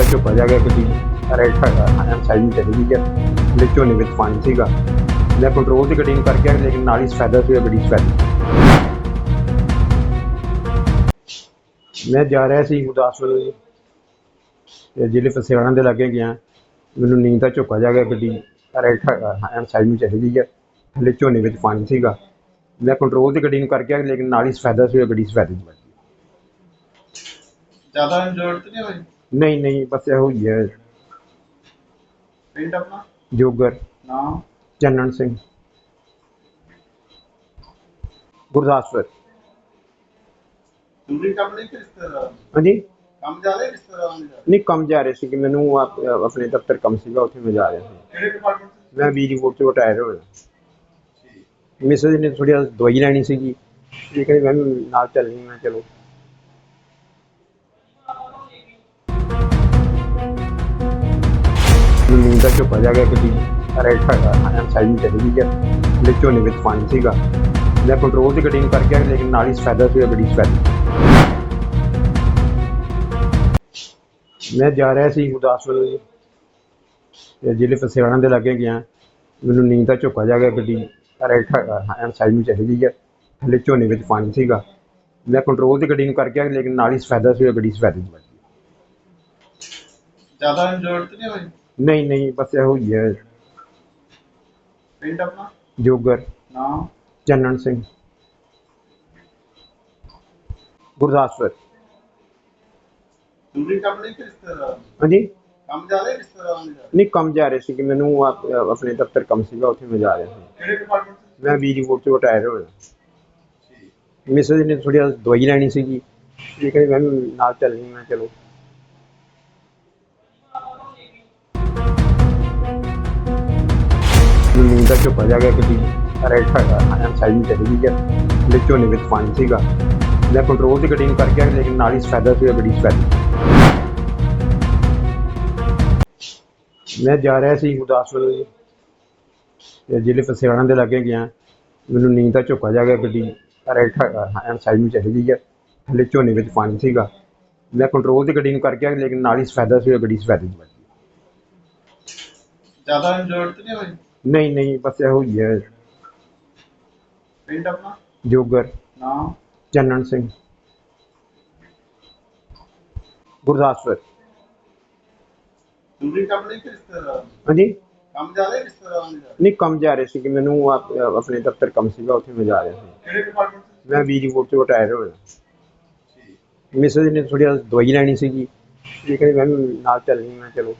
ਦਾ ਝੋਕਾ ਜਾ ਗਿਆ ਗੱਡੀ ਰਾਈਟ ਹੈਂਡ ਸਾਈਡ ਨੂੰ ਚਲੀ ਗਈ ਹੈ ਝੋਨੇ ਵਿੱਚ ਪਾਣੀ ਸੀਗਾ। ਮੈਂ ਕੰਟਰੋਲ ਦੀ ਗੱਡੀ ਨੂੰ ਕਰ ਗਿਆ ਲੇਕਿਨ ਨਾਲ ਹੀ ਸਫੈਦਾ ਸੀ ਗੱਡੀ ਸਫੈਦਾ ਮੈਂ ਜਾ ਰਿਹਾ ਸੀ ਗੁਰਦਾਸਪੁਰ ਤੇ ਜ਼ਿਲ੍ਹੇ ਫਸਿਆਣਾ ਦੇ ਲਾਗੇ ਗਿਆ। ਮੈਨੂੰ ਨੀਂਦ ਦਾ ਝੋਕਾ ਜਾ ਗਿਆ, ਗੱਡੀ ਰਾਈਟ ਸਾਈਡ ਨੂੰ ਚਲੀ ਗਈ ਹੈ ਹਲੇ ਝੋਨੇ ਵਿੱਚ ਪਾਣੀ ਸੀਗਾ। ਮੈਂ ਕੰਟਰੋਲ ਦੀ ਗੱਡੀ ਨੂੰ ਕਰ ਗਿਆ ਲੇਕਿਨ ਨਾਲ ਹੀ ਸਫੈਦਾ ਸੀ ਗੱਡੀ ਸਫੈਦੇ 'ਚ ਜ਼ਿਆਦਾ ਇੰਜਰਡ ਤੇ ਨਹੀਂ ਹੋਈ? ਨਹੀਂ ਨਹੀਂ ਬਸ ਇਹੋ ਹੀ ਹੈ। ਪਿੰਡ ਆਪਣਾ? ਜੋਗਰ। ਨਾਮ? ਚੰਨਣ ਸਿੰਘ। ਗੁਰਦਾਸਪੁਰ। ਜ਼ਰੂਰੀ ਕੰਮ ਨਹੀਂ ਕਿ ਰਿਸ਼ਤੇਦਾਰ? ਹਾਂਜੀ? ਕੰਮ ਜ਼ਿਆਦਾ ਹੈ ਰਿਸ਼ਤੇਦਾਰਾਂ ਦੇ ਜ਼ਿਆਦਾ? ਨਹੀਂ ਕੰਮ ਜਾ ਰਹੇ ਸੀ ਕਿ ਮੈਨੂੰ ਆਪ- ਆਪਣੇ ਦਫ਼ਤਰ ਕੰਮ ਸੀਗਾ ਉੱਥੇ ਮੈਂ ਜਾ ਰਿਹਾ ਸੀ। ਕਿਹੜੇ ਡਿਪਾਰਟਮੈਂਟ ਮੈਂ ਬਿਜਲੀ ਬੋਰਡ ਤੋਂ ਰਿਟਾਇਰ ਹੋਇਆ। ਮਿਸੇਜ ਨੇ ਥੋੜੀ ਦਵਾਈ ਲੈਣੀ ਸੀਗੀ। ਇਹ ਕਹਿੰਦੇ ਮੈਂ ਵੀ ਨਾਲ ਚੱਲਣੀ ਮੈਂ ਚਲੋ। ਮੈਨੂੰ ਨੀਂਦ ਜਾ ਗਿਆ ਗੱਡੀ ਰਾਈਟ ਹੈਂਡ ਸਾਈਡ ਨੂੰ ਚਲੀ ਗਈ ਹੈ ਝੋਨੇ ਵਿੱਚ ਪਾਣੀ ਸੀਗਾ। ਮੈਂ ਕੰਟਰੋਲ ਦੀ ਗੱਡੀ ਨੂੰ ਕਰ ਗਿਆ ਲੇਕਿਨ ਨਾਲ ਹੀ ਸਫੈਦਾ ਸੀ ਗੱਡੀ ਸਫੈਦਾ ਮੈਂ ਜਾ ਰਿਹਾ ਸੀ ਗੁਰਦਾਸਪੁਰ ਤੇ ਜ਼ਿਲ੍ਹੇ ਫਸਿਆਣਾ ਦੇ ਲਾਗੇ ਗਿਆ, ਮੈਨੂੰ ਨੀਂਦ ਦਾ ਝੋਕਾ ਜਾ ਗਿਆ ਗੱਡੀ ਰਾਈਟ ਹੈਂਡ ਸਾਈਡ ਨੂੰ ਚਲੀ ਗਈ ਹੈ ਹਲੇ ਝੋਨੇ ਵਿੱਚ ਪਾਣੀ ਸੀਗਾ। ਮੈਂ ਕੰਟਰੋਲ ਦੀ ਗੱਡੀ ਨੂੰ ਕਰ ਗਿਆ ਲੇਕਿਨ ਨਾਲ ਹੀ ਸਫੈਦਾ ਸੀ ਗੱਡੀ ਸਫੈਦੇ 'ਚ ਵੱਜ ਗਈ ਜ਼ਿਆਦਾ ਇੰਜਰਡ ਨਹੀਂ ਹੋਈ? ਨਹੀਂ ਨਹੀਂ ਬਸ ਇਹੋ ਹੀ ਹੈ। ਪਿੰਡ ਆਪਣਾ? ਜੋਗਰ। ਨਾਮ? ਚੰਨਣ ਸਿੰਘ। ਗੁਰਦਾਸਪੁਰ। ਜ਼ਰੂਰੀ ਕੰਮ ਨਹੀਂ ਕਿ ਰਿਸ਼ਤੇਦਾਰ ਹਾਂਜੀ? ਕੰਮ ਜ਼ਿਆਦਾ ਹੈ ਰਿਸ਼ਤੇਦਾਰਾਂ ਦੇ? ਜ਼ਿਆਦਾ? ਨਹੀਂ ਕੰਮ ਜਾ ਰਹੇ ਸੀ ਕਿ ਮੈਨੂੰ ਆਪ- ਆਪਣੇ ਦਫ਼ਤਰ ਕੰਮ ਸੀਗਾ ਉੱਥੇ ਮੈਂ ਜਾ ਰਿਹਾ ਸੀ। ਕਿਹੜੇ ਡਿਪਾਰਟਮੈਂਟ ਮੈਂ ਬਿਜਲੀ ਬੋਰਡ ਤੋਂ ਰਿਟਾਇਰ ਹੋਇਆ। ਮਿਸੇਜ ਨੇ ਥੋੜੀ ਦਵਾਈ ਲੈਣੀ ਸੀਗੀ। ਇਹ ਕਹਿੰਦੇ ਮੈਂ ਵੀ ਨਾਲ ਚੱਲਣੀ ਮੈਂ ਚਲੋ। ਮੈਨੂੰ ਨੀਂਦ ਦਾ ਝੋਕਾ ਜਾ ਗਿਆ ਗੱਡੀ ਸਾਈਡ ਨੂੰ ਚਲੀ ਗਈ ਹੈ ਝੋਨੇ ਵਿੱਚ ਪਾਣੀ ਸੀਗਾ। ਮੈਂ ਕੰਟਰੋਲ ਦੀ ਗੱਡੀ ਕਰ ਗਿਆ ਲੇਕਿਨ ਨਾਲ ਹੀ ਸਫੈਦਾ ਸੀ ਗੱਡੀ ਸਫੈਦਾ। ਮੈਂ ਜਾ ਰਿਹਾ ਸੀ ਗੁਰਦਾਸਪੁਰ ਤੇ ਜ਼ਿਲ੍ਹੇ ਫਸਿਆਣਾ ਦੇ ਲਾਗੇ ਗਿਆ। ਮੈਨੂੰ ਨੀਂਦ ਦਾ ਝੋਕਾ ਜਾ ਗਿਆ ਗੱਡੀ ਰਾਈਟ ਹੈਂਡ ਸਾਈਡ ਨੂੰ ਚਲੀ ਗਈ ਹੈ ਹਲੇ ਝੋਨੇ ਵਿੱਚ ਪਾਣੀ ਸੀਗਾ। ਮੈਂ ਕੰਟਰੋਲ ਦੀ ਗੱਡੀ ਨੂੰ ਕਰ ਗਿਆ ਲੇਕਿਨ ਨਾਲ ਹੀ ਸਫੈਦਾ ਸੀ ਗੱਡੀ ਸਫੈਦੇ 'ਚ ਵੱਜ ਗਈ ਜ਼ਿਆਦਾ ਇੰਜਰਡ ਤੇ ਨਹੀਂ ਹੋਈ ਨਹੀਂ ਨਹੀਂ ਬਸ ਇਹੋ ਹੀ ਹੈ। ਪਿੰਡ ਆਪਣਾ? ਜੋਗਰ। ਨਾਮ? ਚੰਨਣ ਸਿੰਘ। ਗੁਰਦਾਸਪੁਰ। ਜ਼ਰੂਰੀ ਕੰਮ ਨਹੀਂ ਕਿ ਰਿਸ਼ਤੇਦਾਰ ਹਾਂਜੀ? ਕੰਮ ਜ਼ਿਆਦਾ ਹੈ ਰਿਸ਼ਤੇਦਾਰਾਂ ਦੇ ਜ਼ਿਆਦਾ? ਨਹੀਂ ਕੰਮ ਜਾ ਰਹੇ ਸੀ ਕਿ ਮੈਨੂੰ ਆਪ- ਆਪਣੇ ਦਫ਼ਤਰ ਕੰਮ ਸੀਗਾ ਉੱਥੇ ਮੈਂ ਜਾ ਰਿਹਾ ਸੀ। ਕਿਹੜੇ ਡਿਪਾਰਟਮੈਂਟ ਮੈਂ ਬਿਜਲੀ ਬੋਰਡ ਤੋਂ ਰਿਟਾਇਰ ਹੋਇਆ। ਸੀ ਮਿਸੇਜ ਨੇ ਥੋੜੀ ਦਵਾਈ ਲੈਣੀ ਸੀਗੀ। ਇਹ ਕਹਿੰਦੇ ਮੈਂ ਵੀ ਨਾਲ ਚੱਲਣੀ ਮੈਂ ਚਲੋ।